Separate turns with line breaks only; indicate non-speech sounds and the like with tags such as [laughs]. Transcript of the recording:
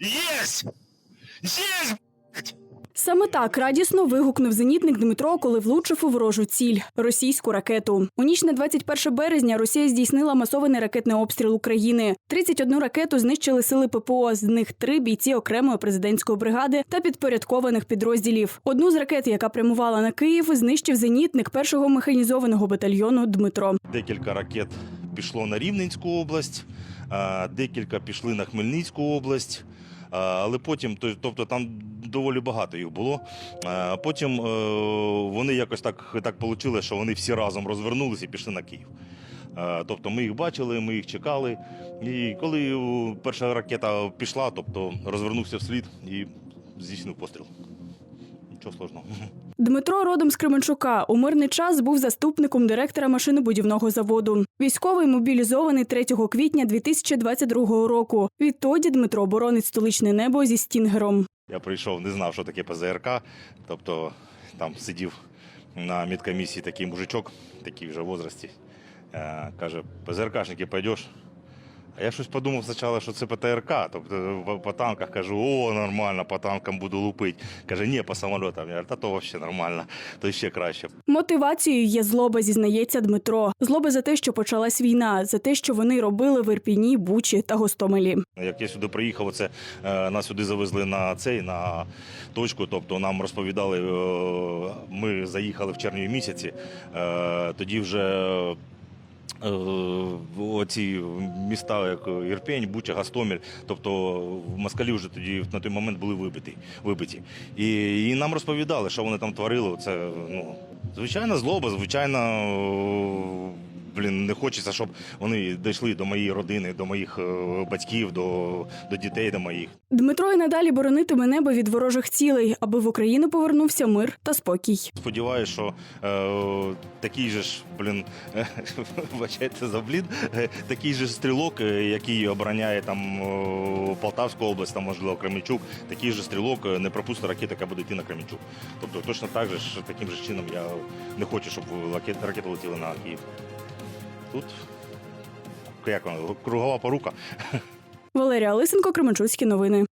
Есть! Есть!
Саме так радісно вигукнув зенітник Дмитро, коли влучив у ворожу ціль російську ракету. У ніч на 21 березня Росія здійснила масований ракетний обстріл України. 31 ракету знищили сили ППО. З них три бійці окремої президентської бригади та підпорядкованих підрозділів. Одну з ракет, яка прямувала на Київ, знищив зенітник першого механізованого батальйону Дмитро.
Декілька ракет пішло на Рівненську область, декілька пішли на Хмельницьку область. Але потім, тобто там доволі багато їх було. Потім е, вони якось так, так вийшло, що вони всі разом розвернулися і пішли на Київ. Тобто ми їх бачили, ми їх чекали. І коли перша ракета пішла, тобто розвернувся вслід і здійснив постріл. Нічого складного.
Дмитро родом з Кременчука у мирний час був заступником директора машинобудівного заводу. Військовий мобілізований 3 квітня 2022 року. Відтоді Дмитро боронить столичне небо зі стінгером.
Я прийшов, не знав, що таке ПЗРК. Тобто там сидів на медкомісії такий мужичок, такий вже в возрасті. Е, Каже, ПЗРКшники пойдеш? А я щось подумав спочатку, що це ПТРК. Тобто по- по танках кажу, о, нормально, по танкам буду лупити. Каже, ні, по самольотам. Я та то взагалі нормально, то ще краще.
Мотивацією є злоба, зізнається Дмитро. Злоба за те, що почалась війна, за те, що вони робили в Ірпіні, Бучі та Гостомелі.
Як я сюди приїхав, це е, нас сюди завезли на цей на точку. Тобто нам розповідали, е, ми заїхали в червні місяці. Е, тоді вже е, оці міста, як Ірпень, Буча, Гастомель, тобто москалі вже тоді на той момент були вибиті. вибиті. І, і нам розповідали, що вони там творили. Це ну, звичайна злоба, звичайно. Е, Блін, не хочеться, щоб вони дійшли до моєї родини, до моїх е, батьків, до, до дітей, до моїх.
Дмитро і надалі боронитиме небо від ворожих цілей, аби в Україну повернувся мир та спокій.
Сподіваюсь, що е, такий же ж, блін, [laughs] вибачайте за блін, е, такий же стрілок, е, який обороняє там е, Полтавську область, там можливо Кременчук, такий же стрілок е, не пропустить ракету, яка буде йти на Кременчук. Тобто точно так же таким же чином я не хочу, щоб ракети, ракети летіли на Київ. Тут як воно, кругова порука. [laughs]
Валерія Лисенко, Кременчуцькі новини.